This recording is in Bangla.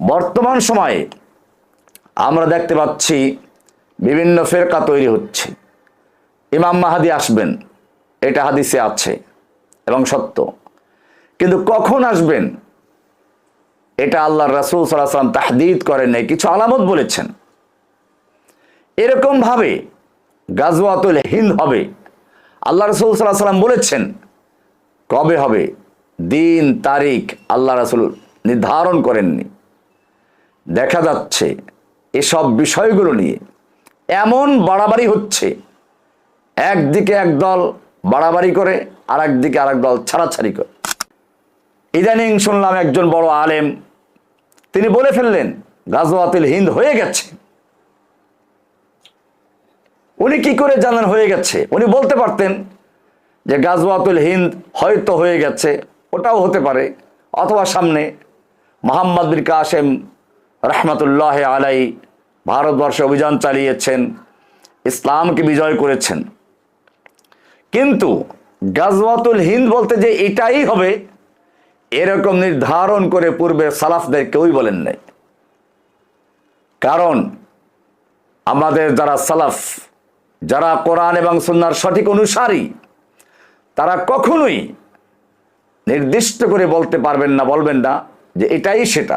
বর্তমান সময়ে আমরা দেখতে পাচ্ছি বিভিন্ন ফেরকা তৈরি হচ্ছে। ইমাম মাহাদি আসবেন, এটা হাদিসে আছে এবং সত্য। কিন্তু কখন আসবেন, এটা আল্লাহ রাসুল সাল্লাহ সাল্লাম তাহদিদ করেন নাই, কিছু আলামত বলেছেন। এরকমভাবে গাজওয়াতুল হিন্দ হবে। আল্লাহ রসুল সাল্লাহ সাল্লাম বলেছেন, কবে হবে? দিন, তারিখ আল্লাহ রাসুল নির্ধারণ করেননি। দেখা যাচ্ছে এসব বিষয়গুলো নিয়ে। এমন বাড়াবাড়ি হচ্ছে। একদিকে একদল বাড়াবাড়ি করে আর একদিকে আর দল ছাড়াছাড়ি করে। ইদানিং শুনলাম একজন বড় আলেম, তিনি বলে ফেললেন, গাজওয়াতুল হিন্দ হয়ে গেছে। উনি কি করে জানেন হয়ে গেছে? উনি বলতে পারতেন যে গাজওয়াতুল হিন্দ হয়তো হয়ে গেছে, ওটাও হতে পারে। অথবা সামনে মোহাম্মদ বিন কাসেম রহমতুল্লাহ আলাই ভারতবর্ষে অভিযান চালিয়েছেন, ইসলামকে বিজয় করেছেন। কিন্তু গাজওয়াতুল হিন্দ বলতে যে এটাই হবে, এরকম নির্ধারণ করে পূর্বে সালাফদের কেউই বলেন নাই। কারণ আমাদের যারা সালাফ, যারা কোরআন এবং সুন্নার সঠিক অনুসারী, তারা কখনোই নির্দিষ্ট করে বলতে পারবেন না, বলবেন না যে এটাই সেটা।